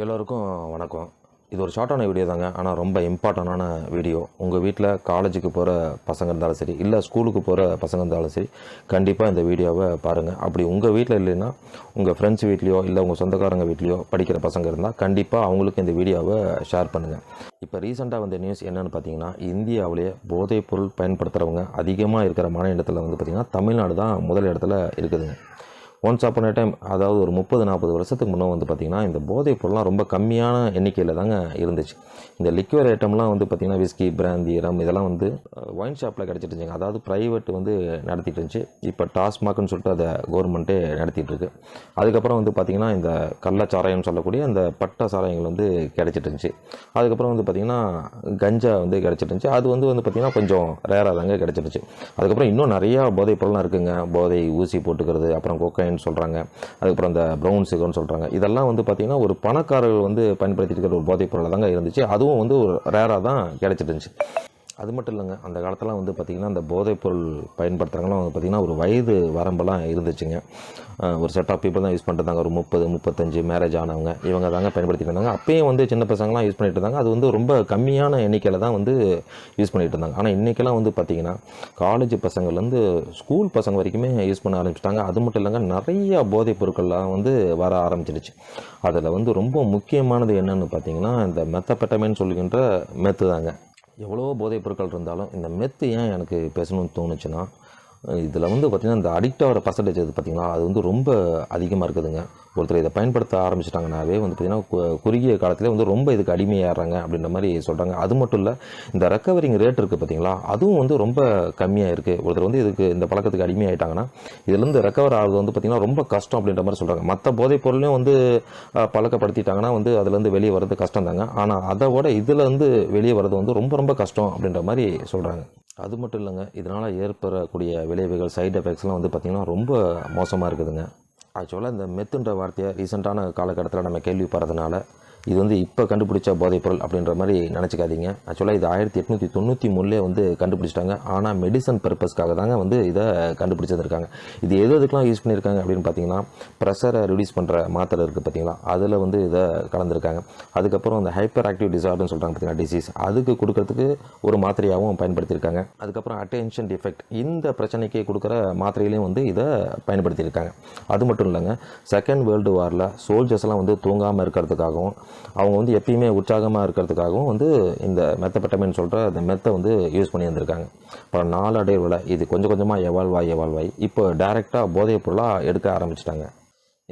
எல்லோருக்கும் வணக்கம். இது ஒரு ஷார்ட்டான வீடியோ தாங்க. ஆனால் ரொம்ப இம்பார்ட்டண்டான வீடியோ உங்கள் வீட்டில் காலேஜுக்கு போகிற பசங்க இருந்தாலும் சரி இல்லை ஸ்கூலுக்கு போகிற பசங்க இருந்தாலும் சரி கண்டிப்பாக இந்த வீடியோவை பாருங்கள் அப்படி உங்கள் வீட்டில் இல்லைன்னா உங்கள் ஃப்ரெண்ட்ஸ் வீட்லேயோ இல்லை உங்கள் சொந்தக்காரங்க வீட்லேயோ படிக்கிற பசங்க இருந்தால் கண்டிப்பாக அவங்களுக்கு இந்த வீடியோவை ஷேர் பண்ணுங்கள் இப்போ ரீசெண்டாக வந்த நியூஸ் என்னென்னு பார்த்தீங்கன்னா இந்தியாவிலேயே போதைப் பொருள் பயன்படுத்துகிறவங்க அதிகமாக இருக்கிற மாநிலத்தில் வந்து பார்த்திங்கன்னா தமிழ்நாடு தான் முதல் இடத்துல இருக்குதுங்க. ஒன்ஸ் அப்பான் டைம் அதாவது ஒரு முப்பது நாற்பது வருஷத்துக்கு முன்னே வந்து பார்த்திங்கன்னா இந்த போதைப் பொருள்லாம் ரொம்ப கம்மியான எண்ணிக்கையில் தாங்க இருந்துச்சு. இந்த லிக்விட் ஐட்டம்லாம் வந்து பார்த்திங்கன்னா விஸ்கி பிராந்தி ரம் இதெல்லாம் வந்து ஒயின் ஷாப்பில் கிடச்சிட்டு இருந்துச்சு அதாவது ப்ரைவேட் வந்து நடத்திட்டு இருந்துச்சு. இப்போ டாஸ்மாக்னு சொல்லிட்டு அதை கவர்மெண்ட்டே நடத்திட்டு இருக்கு. அதுக்கப்புறம் வந்து பார்த்திங்கன்னா இந்த கள்ளச்சாராயம்னு சொல்லக்கூடிய அந்த பட்ட சாராயங்கள் வந்து கிடச்சிட்டு இருந்துச்சு. அதுக்கப்புறம் வந்து பார்த்திங்கன்னா கஞ்சா வந்து கிடச்சிட்டு இருந்துச்சு. அது வந்து வந்து பார்த்திங்கன்னா கொஞ்சம் ரேராக தாங்க கிடச்சிருச்சு அதுக்கப்புறம் இன்னும் நிறையா போதைப் பொருள்லாம் இருக்குங்க. போதை ஊசி போட்டுக்கிறது அப்புறம் கொக்கைன் சொல்கிறாங்க அதுக்கப்புறம் இந்த ப்ரௌன் சிகர்னு சொல்கிறாங்க இதெல்லாம் வந்து பார்த்திங்கன்னா ஒரு பணக்காரர்கள் வந்து பயன்படுத்திட்டு இருக்கிற ஒரு போதைப் பொருளாக தாங்க இருந்துச்சு. அதுவும் வந்து ஒரு ரேராக தான் கிடச்சிட்டு இருந்துச்சு. அது மட்டும் இல்லைங்க. அந்த காலத்தில் வந்து பார்த்திங்கன்னா அந்த போதைப்பொருள் பொருள் வந்து பார்த்திங்கன்னா ஒரு வயது வரம்பெல்லாம் இருந்துச்சுங்க. ஒரு செட் ஆஃப் பீப்புள் தான் யூஸ் பண்ணுறாங்க ஒரு முப்பது முப்பத்தஞ்சு மேரேஜ் ஆனவங்க. இவங்க தாங்க பயன்படுத்திட்டு இருந்தாங்க. அப்பயும் வந்து சின்ன பசங்களாம் யூஸ் பண்ணிட்டு இருந்தாங்க. அது வந்து ரொம்ப கம்மியான எண்ணிக்கையில் தான் வந்து யூஸ் பண்ணிகிட்டு இருந்தாங்க. ஆனால் இன்றைக்கெல்லாம் வந்து பார்த்திங்கன்னா காலேஜ் பசங்கள்லேருந்து ஸ்கூல் பசங்க வரைக்குமே யூஸ் பண்ண ஆரம்பிச்சிட்டாங்க. அது மட்டும் இல்லைங்க நிறைய போதைப் பொருட்கள்லாம் வந்து வர ஆரம்பிச்சிருச்சு அதில் வந்து ரொம்ப முக்கியமானது என்னென்னு பார்த்தீங்கன்னா இந்த மெத்தப்பெட்டமைன்னு சொல்லுகின்ற மெத்து தாங்க. எவ்வளோ போதைப் பொருட்கள் இருந்தாலும் இந்த மெத்து ஏன் எனக்கு பேசணும்னு தோணுச்சுன்னா இதில் வந்து பார்த்திங்கன்னா இந்த அடிக்ட் ஆகிற பர்சன்டேஜ் இது பார்த்திங்கன்னா அது வந்து ரொம்ப அதிகமாக இருக்குதுங்க. ஒருத்தர் இதை பயன்படுத்த ஆரம்பிச்சிட்டாங்கனாவே வந்து பார்த்திங்கன்னா கு- குறுகிய காலத்திலே வந்து ரொம்ப இதுக்கு அடிமையாகிறாங்க அப்படின்ற மாதிரி சொல்கிறாங்க அது மட்டும் இல்லை இந்த ரெக்கவரிங் ரேட் இருக்குது பார்த்திங்களா அதுவும் வந்து ரொம்ப கம்மியாக இருக்குது ஒருத்தர் வந்து இதுக்கு இந்த பழக்கத்துக்கு அடிமையாயிட்டாங்கன்னா இதுலேருந்து ரெக்கவர் ஆகுது வந்து பார்த்திங்கன்னா ரொம்ப கஷ்டம் அப்படின்ற மாதிரி சொல்கிறாங்க மற்ற போதைப் பொருளையும் வந்து பழக்கப்படுத்திட்டாங்கன்னா வந்து அதுலேருந்து வெளியே வர்றது கஷ்டம் தாங்க ஆனால் அதை விட இதில் வந்து வெளியே வர்றது வந்து ரொம்ப ரொம்ப கஷ்டம் அப்படின்ற மாதிரி சொல்கிறாங்க அது மட்டும் இல்லைங்க இதனால் ஏற்படக்கூடிய விளைவுகள் சைட் எஃபெக்ட்ஸ்லாம் வந்து பார்த்திங்கன்னா ரொம்ப மோசமாக இருக்குதுங்க. ஆக்சுவலாக இந்த மெத்துன்ற வார்த்தையை ரீசெண்டான காலகட்டத்தில் நம்ம கேள்விப்படுறதுனால இது வந்து இப்போ கண்டுபிடிச்ச போதைப்பொருள் அப்படின்ற மாதிரி நினச்சிக்காதீங்க. ஆக்சுவலாக இது ஆயிரத்தி எட்நூற்றி தொண்ணூற்றி மூணுலே வந்து கண்டுபிடிச்சிட்டாங்க. ஆனால் மெடிசன் பர்பஸ்க்காக தாங்க வந்து இதை கண்டுபிடிச்சிருக்காங்க இது எது எதுக்கெலாம் யூஸ் பண்ணியிருக்காங்க அப்படின்னு பார்த்தீங்கன்னா ப்ரெஷரை ரிடியூஸ் பண்ணுற மாத்திரை இருக்குது பார்த்தீங்களா அதில் வந்து இதை கலந்துருக்காங்க. அதுக்கப்புறம் இந்த ஹைப்பர் ஆக்டிவ் டிசார்டர்னு சொல்கிறாங்க பார்த்தீங்கன்னா டிசீஸ் அதுக்கு கொடுக்கறதுக்கு ஒரு மாத்திரையாகவும் பயன்படுத்தியிருக்காங்க. அதுக்கப்புறம் அட்டென்ஷன் டிஃபெக்ட் இந்த பிரச்சனைக்கு கொடுக்குற மாத்திரையிலையும் வந்து இதை பயன்படுத்தியிருக்காங்க. அது மட்டும் இல்லைங்க செகண்ட் வேர்ல்டு வாரில் சோல்ஜர்ஸ்லாம் வந்து தூங்காமல் இருக்கிறதுக்காகவும் அவங்க வந்து எப்பயுமே உற்சாகமாக இருக்கிறதுக்காகவும் வந்து இந்த மெத்தப்பட்டமைன்னு சொல்கிற அந்த மெத்தை வந்து யூஸ் பண்ணி வந்திருக்காங்க. அப்புறம் நாளடைவில் இது கொஞ்சம் கொஞ்சமாக எவால்வ் ஆகி எவால்வ் ஆகி இப்போ டைரெக்டாக போதைப் பொருளாக எடுக்க ஆரம்பிச்சிட்டாங்க.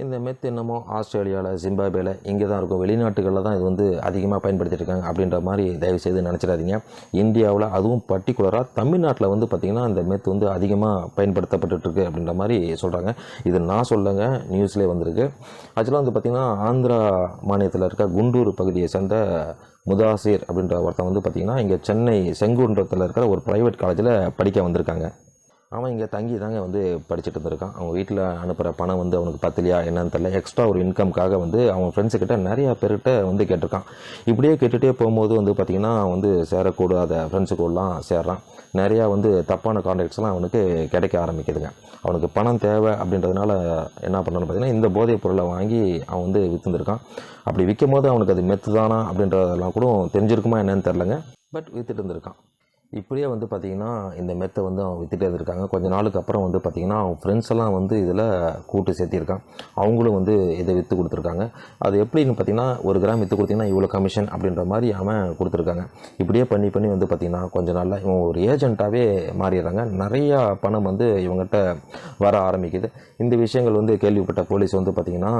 இந்த மெத் என்னமோ ஆஸ்திரேலியாவில் ஜிம்பாபேல இங்கே தான் இருக்கும். வெளிநாட்டுகளில் தான் இது வந்து அதிகமாக பயன்படுத்திட்டு இருக்காங்க அப்படின்ற மாதிரி தயவு செய்து நினச்சிடாதீங்க. இந்தியாவில் அதுவும் பர்டிகுலராக தமிழ்நாட்டில் வந்து பார்த்திங்கன்னா இந்த மெத் வந்து அதிகமாக பயன்படுத்தப்பட்டுருக்கு அப்படின்ற மாதிரி சொல்கிறாங்க இது நான் சொல்லுங்க நியூஸ்லேயே வந்திருக்கு. ஆக்சுவலாக வந்து பார்த்திங்கன்னா ஆந்திரா மாநிலத்தில் இருக்க குண்டூர் பகுதியை சேர்ந்த முதாசிர் அப்படின்ற ஒருத்தன் வந்து பார்த்திங்கன்னா இங்கே சென்னை செங்குன்றத்தில் இருக்கிற ஒரு ப்ரைவேட் காலேஜில் படிக்க வந்திருக்காங்க. அவன் இங்கே தங்கி தாங்க வந்து படிச்சுட்டு இருந்திருக்கான். அவங்க வீட்டில் அனுப்புகிற பணம் வந்து அவனுக்கு பத்தலையா என்னன்னு தெரியல. எக்ஸ்ட்ரா ஒரு இன்கம்காக வந்து அவன் ஃப்ரெண்ட்ஸுக்கிட்ட நிறையா பேர்கிட்ட வந்து கேட்டிருக்கான். இப்படியே கேட்டுகிட்டே போகும்போது வந்து பார்த்திங்கன்னா அவன் வந்து சேரக்கூடாத ஃப்ரெண்ட்ஸு கூடலாம் சேர்றான். நிறையா வந்து தப்பான கான்டாக்ட்ஸ்லாம் அவனுக்கு கிடைக்க ஆரம்பிக்குதுங்க. அவனுக்கு பணம் தேவை அப்படின்றதுனால என்ன பண்ணான்னு பார்த்தீங்கன்னா இந்த போதைப் பொருளை வாங்கி அவன் வந்து விற்றுந்துருக்கான் அப்படி விற்கும் போது அவனுக்கு அது மெத்து தானா அப்படின்றதெல்லாம் கூட தெரிஞ்சிருக்குமா என்னன்னு தெரிலங்க பட் விற்றுட்டு இருந்திருக்கான். இப்படியே வந்து பார்த்திங்கன்னா இந்த மெத்தை வந்து அவன் வித்துட்டே இருக்காங்க கொஞ்ச நாளுக்கு அப்புறம் வந்து பார்த்திங்கன்னா அவன் ஃப்ரெண்ட்ஸ் எல்லாம் வந்து இதில் கூட்டு சேர்த்திருக்கான் அவங்களும் வந்து இதை விற்று கொடுத்துருக்காங்க. அது எப்படின்னு பார்த்தீங்கன்னா ஒரு கிராம் விற்று கொடுத்தீங்கன்னா இவ்வளோ கமிஷன் அப்படின்ற மாதிரி அவன் கொடுத்துருக்காங்க. இப்படியே பண்ணி பண்ணி வந்து பார்த்திங்கன்னா கொஞ்ச நாளில் இவன் ஒரு ஏஜென்ட்டாகவே மாறிடுறாங்க. நிறையா பணம் வந்து இவங்ககிட்ட வர ஆரம்பிக்குது. இந்த விஷயங்கள் வந்து கேள்விப்பட்ட போலீஸ் வந்து பார்த்திங்கன்னா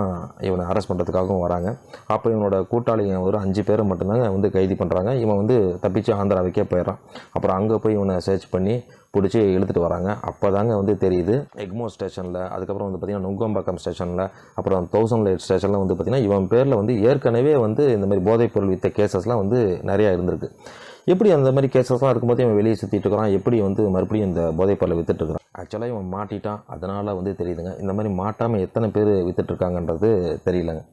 இவனை அரெஸ்ட் பண்ணுறதுக்காகவும் வராங்க. அப்போ இவனோட கூட்டாளிங்க ஒரு அஞ்சு பேரை மட்டும்தாங்க வந்து கைது பண்ணுறாங்க இவன் வந்து தப்பிச்சு ஆந்திராவுக்கே போயிடுறான். அப்புறம் அங்கே போய் இவனை சர்ச் பண்ணி பிடிச்சி இழுத்துட்டு வராங்க. அப்போ தாங்க வந்து தெரியுது எக்மோ ஸ்டேஷனில் அதுக்கப்புறம் வந்து பார்த்திங்கன்னா நுங்கம்பாக்கம் ஸ்டேஷனில் அப்புறம் தௌசண்ட் லைட் ஸ்டேஷனில் வந்து பார்த்திங்கன்னா இவன் பேரில் வந்து ஏற்கனவே வந்து இந்த மாதிரி போதைப்பொருள் வித்த கேசஸ்லாம் வந்து நிறையா இருந்திருக்கு. எப்படி அந்த மாதிரி கேசஸ்லாம் இருக்கும்போது இவன் வெளியே சுற்றிட்டு இருக்கிறான்? எப்படி வந்து மறுபடியும் இந்த போதைப்பொருளை வித்துட்டு இருக்கிறான்? ஆக்சுவலாக இவன் மாட்டிட்டான். அதனால் வந்து தெரியுதுங்க. இந்த மாதிரி மாட்டாமல் எத்தனை பேர் வித்துட்டுருக்காங்கன்றது தெரியலங்க.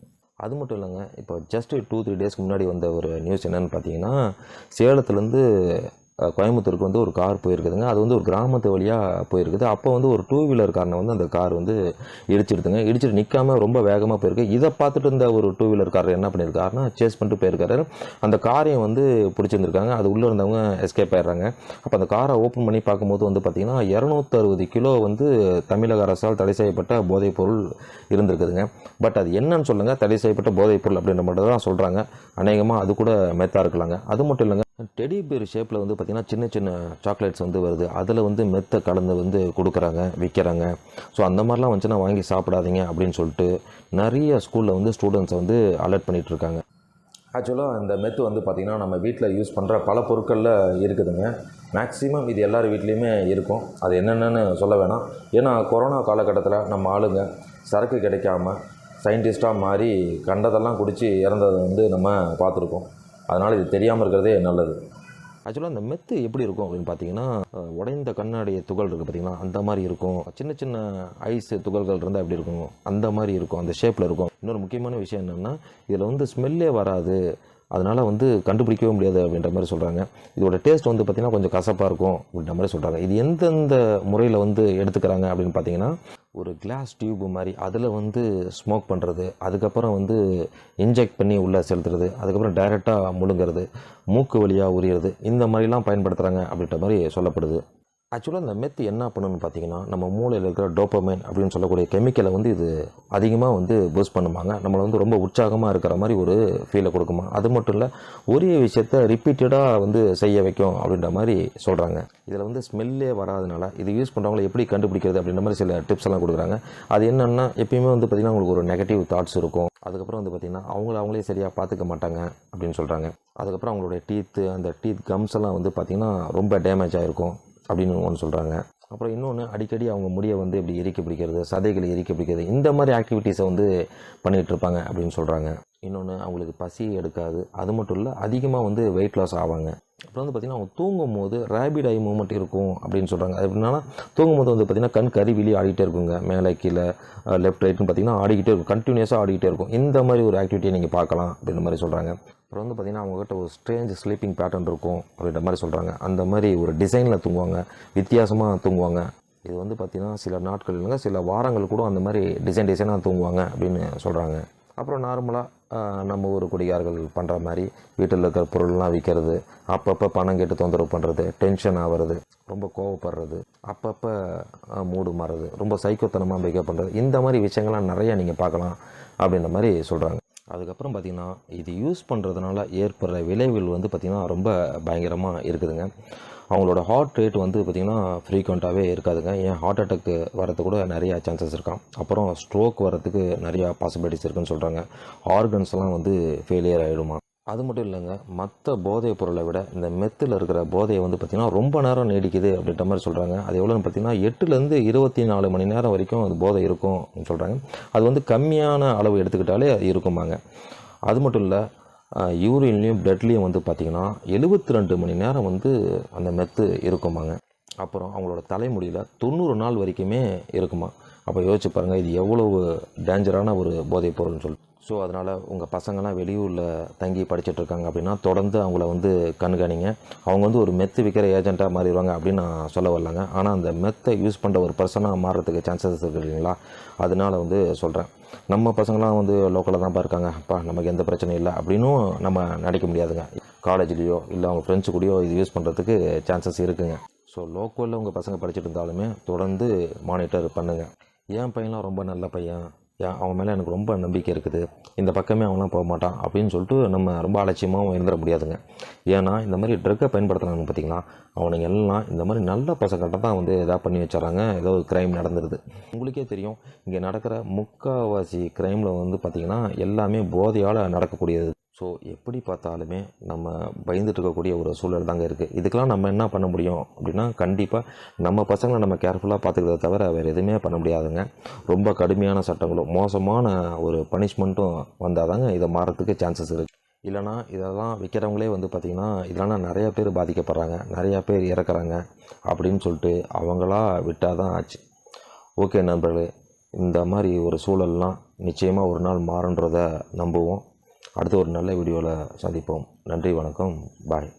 அது மட்டும் இல்லைங்க. இப்போ ஜஸ்ட் டூ த்ரீ டேஸ்க்கு முன்னாடி வந்த ஒரு நியூஸ் என்னன்னு பார்த்தீங்கன்னா சேலத்துலேருந்து கோயம்புத்தூருக்கு வந்து ஒரு கார் போயிருக்குதுங்க. அது வந்து ஒரு கிராமத்து வழியாக போயிருக்குது. அப்போ வந்து ஒரு டூ வீலர் காரனை வந்து அந்த கார் வந்து இடிச்சிடுதுங்க இடிச்சிட்டு நிற்காம ரொம்ப வேகமாக போயிருக்கு. இதை பார்த்துட்டு இருந்த ஒரு டூ வீலர் கார் என்ன பண்ணியிருக்காருன்னா சேஸ் பண்ணிட்டு போயிருக்காரு. அந்த காரையும் வந்து பிடிச்சிருந்துருக்காங்க. அது உள்ளே இருந்தவங்க எஸ்கேப் ஆயிடுறாங்க. அப்போ அந்த காரை ஓப்பன் பண்ணி பார்க்கும்போது வந்து பார்த்திங்கன்னா இரநூத்தறுபது கிலோ வந்து தமிழக அரசால் தடை செய்யப்பட்ட போதைப் பொருள் இருந்திருக்குதுங்க. பட் அது என்னன்னு சொல்லுங்கள் தடை செய்யப்பட்ட போதைப் பொருள் அப்படின்ற மட்டும் தான் சொல்கிறாங்க அநேகமாக அது கூட மெத்தாக இருக்கலாங்க. அது மட்டும் இல்லைங்க. டெடி பேர் ஷேப்பில் வந்து பார்த்திங்கன்னா சின்ன சின்ன சாக்லேட்ஸ் வந்து வருது. அதில் வந்து மெத்தை கலந்து வந்து கொடுக்குறாங்க விற்கிறாங்க ஸோ அந்த மாதிரிலாம் வந்துச்சுன்னா வாங்கி சாப்பிடாதீங்க அப்படின்னு சொல்லிட்டு நிறைய ஸ்கூலில் வந்து ஸ்டூடெண்ட்ஸை வந்து அலர்ட் பண்ணிகிட்ருக்காங்க ஆக்சுவலாக இந்த மெத்து வந்து பார்த்திங்கன்னா நம்ம வீட்டில் யூஸ் பண்ணுற பல பொருட்களில் இருக்குதுங்க. மேக்ஸிமம் இது எல்லார் வீட்லேயுமே இருக்கும். அது என்னென்னு சொல்ல வேணாம். ஏன்னா கொரோனா காலகட்டத்தில் நம்ம ஆளுங்க சரக்கு கிடைக்காம சயின்டிஸ்ட்டாக மாறி கண்டதெல்லாம் குடித்து இறந்ததை வந்து நம்ம பார்த்துருக்கோம். அதனால் இது தெரியாமல் இருக்கிறதே நல்லது. ஆக்சுவலாக அந்த மெத்து எப்படி இருக்கும் அப்படின்னு பார்த்தீங்கன்னா உடைந்த கண்ணாடிய துகள் இருக்குது பார்த்தீங்கன்னா அந்த மாதிரி இருக்கும். சின்ன சின்ன ஐஸ் துகள்கள் இருந்தால் எப்படி இருக்கும்? அந்த மாதிரி இருக்கும். அந்த ஷேப்பில் இருக்கும். இன்னொரு முக்கியமான விஷயம் என்னென்னா இதில் வந்து ஸ்மெல்லே வராது. அதனால் வந்து கண்டுபிடிக்கவே முடியாது அப்படின்ற மாதிரி சொல்கிறாங்க இதோட டேஸ்ட் வந்து பார்த்திங்கன்னா கொஞ்சம் கசப்பாக இருக்கும் அப்படின்ற மாதிரி சொல்கிறாங்க இது எந்தெந்த முறையில் வந்து எடுத்துக்கிறாங்க அப்படின்னு பார்த்தீங்கன்னா ஒரு கிளாஸ் டியூப் மாதிரி அதில் வந்து ஸ்மோக் பண்ணுறது அதுக்கப்புறம் வந்து இன்ஜெக்ட் பண்ணி உள்ளே செலுத்துறது அதுக்கப்புறம் டைரெக்டாக முழுங்கிறது மூக்கு வழியாக உரியறது இந்த மாதிரிலாம் பயன்படுத்துகிறாங்க அப்படின்ற மாதிரி சொல்லப்படுது. ஆக்சுவலாக இந்த மெத்து என்ன பண்ணுன்னு பார்த்தீங்கன்னா நம்ம மூளையில் இருக்கிற டோப்பமைன் அப்படின்னு சொல்லக்கூடிய கெமிக்கலை வந்து இது அதிகமாக வந்து பூஸ்ட் பண்ணுவாங்க நம்மளை வந்து ரொம்ப உற்சாகமாக இருக்கிற மாதிரி ஒரு ஃபீலை கொடுக்குமா? அது மட்டும் இல்லை ஒரே விஷயத்த ரிப்பீட்டடாக வந்து செய்ய வைக்கும் அப்படின்ற மாதிரி சொல்கிறாங்க இதில் வந்து ஸ்மெல்லே வராதனால இது யூஸ் பண்ணுறவங்கள எப்படி கண்டுபிடிக்கிறது அப்படின்ற மாதிரி சில டிப்ஸ் எல்லாம் கொடுக்குறாங்க. அது என்னென்னா எப்பயுமே வந்து பார்த்திங்கன்னா உங்களுக்கு ஒரு நெகட்டிவ் தாட்ஸ் இருக்கும். அதுக்கப்புறம் வந்து பார்த்திங்கன்னா அவங்கள அவங்களே சரியாக பார்த்துக்க மாட்டாங்க அப்படின்னு சொல்கிறாங்க அதுக்கப்புறம் அவங்களுடைய டீத்து அந்த டீத் கம்ஸ் எல்லாம் வந்து பார்த்திங்கன்னா ரொம்ப டேமேஜ் ஆகிருக்கும் அப்படின்னு ஒன்று சொல்கிறாங்க அப்புறம் இன்னொன்று அடிக்கடி அவங்க முடியை வந்து இப்படி எரிக்க பிடிக்கிறது சதைகளை எரிக்க பிடிக்கிறது இந்த மாதிரி ஆக்டிவிட்டீஸை வந்து பண்ணிகிட்டு இருப்பாங்க அப்படின்னு சொல்கிறாங்க இன்னொன்று அவங்களுக்கு பசி எடுக்காது. அது மட்டும் இல்லை அதிகமாக வந்து வெயிட் லாஸ் ஆவாங்க. அப்புறம் வந்து பார்த்திங்கன்னா அவங்க தூங்கும் போது ரேபிட் ஐ மூமெண்ட் இருக்கும் அப்படின்னு சொல்கிறாங்க அது எப்படின்னா தூங்கும் போது வந்து பார்த்திங்கன்னா கண் கறி வெளியே ஆடிக்கிட்டே இருக்குங்க. மேலே கீழே லெஃப்ட் ரைட்னு பார்த்திங்கன்னா ஆடிக்கிட்டே இருக்கும். கண்டினியூஸாக ஆடிக்கிட்டே இருக்கும். இந்த மாதிரி ஒரு ஆக்டிவிட்டியை நீங்கள் பார்க்கலாம் அப்படின்ற மாதிரி சொல்கிறாங்க அப்புறம் வந்து பார்த்திங்கன்னா அவங்ககிட்ட ஒரு ஸ்ட்ரேஞ்ச் ஸ்லீப்பிங் பேட்டர்ன் இருக்கும் அப்படின்ற மாதிரி சொல்கிறாங்க அந்த மாதிரி ஒரு டிசைனில் தூங்குவாங்க. வித்தியாசமாக தூங்குவாங்க. இது வந்து பார்த்திங்கன்னா சில நாட்கள் இல்லைங்க சில வாரங்கள் கூட அந்த மாதிரி டிசைன் டிசைனாக தூங்குவாங்க அப்படின்னு சொல்கிறாங்க அப்புறம் நார்மலாக நம்ம ஊர் குடிகாரர்கள் பண்ணுற மாதிரி வீட்டில் இருக்கிற பொருள்லாம் விற்கிறது அப்பப்போ பணம் கேட்டு தொந்தரவு பண்ணுறது டென்ஷன் ஆகிறது ரொம்ப கோவப்படுறது அப்பப்போ மூடு மாறுறது ரொம்ப சைக்கோத்தனமாக பிகேவ் பண்ணுறது இந்த மாதிரி விஷயங்கள்லாம் நிறையா நீங்கள் பார்க்கலாம் அப்படின்ற மாதிரி சொல்கிறாங்க அதுக்கப்புறம் பார்த்திங்கன்னா இது யூஸ் பண்ணுறதுனால ஏற்படுற விளைவுகள் வந்து பார்த்திங்கன்னா ரொம்ப பயங்கரமாக இருக்குதுங்க. அவங்களோட ஹார்ட் ரேட் வந்து பார்த்திங்கன்னா ஃப்ரீக்வெண்ட்டாகவே இருக்காதுங்க. ஏன் ஹார்ட் அட்டாக் வரது கூட நிறையா சான்சஸ் இருக்கான் அப்புறம் ஸ்ட்ரோக் வரதுக்கு நிறையா பாசிபிலிட்டிஸ் இருக்குன்னு சொல்கிறாங்க ஆர்கன்ஸ்லாம் வந்து ஃபெயிலியர் ஆகிடுமா அது மட்டும் இல்லைங்க மற்ற போதைப் பொருளை விட இந்த மெத்தில் இருக்கிற போதையை வந்து பார்த்திங்கன்னா ரொம்ப நேரம் நீடிக்குது அப்படின்ற மாதிரி சொல்கிறாங்க அது எவ்வளோன்னு பார்த்தீங்கன்னா எட்டுலேருந்து இருபத்தி நாலு மணி நேரம் வரைக்கும் அது போதை இருக்கும் அப்படின்னு சொல்கிறாங்க அது வந்து கம்மியான அளவு எடுத்துக்கிட்டாலே அது இருக்குமாங்க. அது மட்டும் இல்லை யூரின்லேயும் பிளட்லேயும் வந்து பார்த்திங்கன்னா எழுபத்தி ரெண்டு மணி நேரம் வந்து அந்த மெத்து இருக்குமாங்க. அப்புறம் அவங்களோட தலைமுடியில் தொண்ணூறு நாள் வரைக்குமே இருக்குமா. அப்போ யோசிச்சு பாருங்கள் இது எவ்வளவு டேஞ்சரான ஒரு போதைப் பொருள்னு சொல்லி ஸோ அதனால் உங்கள் பசங்கள்லாம் வெளியூரில் தங்கி படிச்சுட்ருக்காங்க அப்படின்னா தொடர்ந்து அவங்கள வந்து கண்காணிங்க. அவங்க வந்து ஒரு மெத்து விற்கிற ஏஜென்ட்டாக மாறிடுவாங்க அப்படின்னு நான் சொல்ல வரலங்க. ஆனால் அந்த மெத்தை யூஸ் பண்ணுற ஒரு பர்சனாக மாறுறதுக்கு சான்சஸ் இருக்குது இல்லைங்களா? அதனால வந்து சொல்கிறேன் நம்ம பசங்களாம் வந்து லோக்கலில் தான்ப்பா இருக்காங்க. அப்பா நமக்கு எந்த பிரச்சனையும் இல்லை அப்படின்னும் நம்ம நினைக்க முடியாதுங்க. காலேஜ்லேயோ இல்லை அவங்க ஃப்ரெண்ட்ஸ் கூடயோ இது யூஸ் பண்ணுறதுக்கு சான்சஸ் இருக்குங்க. ஸோ லோக்கலில் உங்கள் பசங்க படிச்சுட்டு இருந்தாலுமே தொடர்ந்து மானிட்டர் பண்ணுங்கள் என் பையன்லாம் ரொம்ப நல்ல பையன். அவன் மேலே எனக்கு ரொம்ப நம்பிக்கை இருக்குது. இந்த பக்கமே அவன்லாம் போக மாட்டான் அப்படின்னு சொல்லிட்டு நம்ம ரொம்ப அலட்சியமாகவும் இருந்துட முடியாதுங்க. ஏன்னா இந்த மாதிரி ட்ரக்கை பயன்படுத்துகிறாங்க பார்த்தீங்களா அவனுங்க எல்லாம் இந்த மாதிரி நல்ல பசங்கள்கிட்ட தான் வந்து எதாவது பண்ணி வச்சிடறாங்க ஏதோ ஒரு க்ரைம் நடந்துருது. உங்களுக்கே தெரியும் இங்கே நடக்கிற முக்கால்வாசி க்ரைமில் வந்து பார்த்திங்கன்னா எல்லாமே போதையால் நடக்கக்கூடியது ஸோ எப்படி பார்த்தாலுமே நம்ம பயந்துட்டு இருக்கக்கூடிய ஒரு சூழல் தாங்க இருக்குது இதுக்கெல்லாம் நம்ம என்ன பண்ண முடியும் அப்படின்னா கண்டிப்பாக நம்ம பசங்களை நம்ம கேர்ஃபுல்லாக பார்த்துக்கிறத தவிர வேறு எதுவுமே பண்ண முடியாதுங்க. ரொம்ப கடுமையான சட்டங்களும் மோசமான ஒரு பனிஷ்மெண்ட்டும் வந்தால் தாங்க இதை மாறத்துக்கு சான்சஸ் இருக்குது இல்லைனா இதெல்லாம் விற்கிறவங்களே வந்து பார்த்திங்கன்னா இதெல்லாம் நிறையா பேர் பாதிக்கப்படுறாங்க நிறையா பேர் இறக்குறாங்க அப்படின்னு சொல்லிட்டு அவங்களா விட்டால் தான் ஆச்சு. ஓகே நண்பர்களே இந்த மாதிரி ஒரு சூழல்லாம் நிச்சயமாக ஒரு நாள் மாறுன்றதை நம்புவோம். அடுத்து ஒரு நல்ல வீடியோவில் சந்திப்போம். நன்றி வணக்கம். பாய்.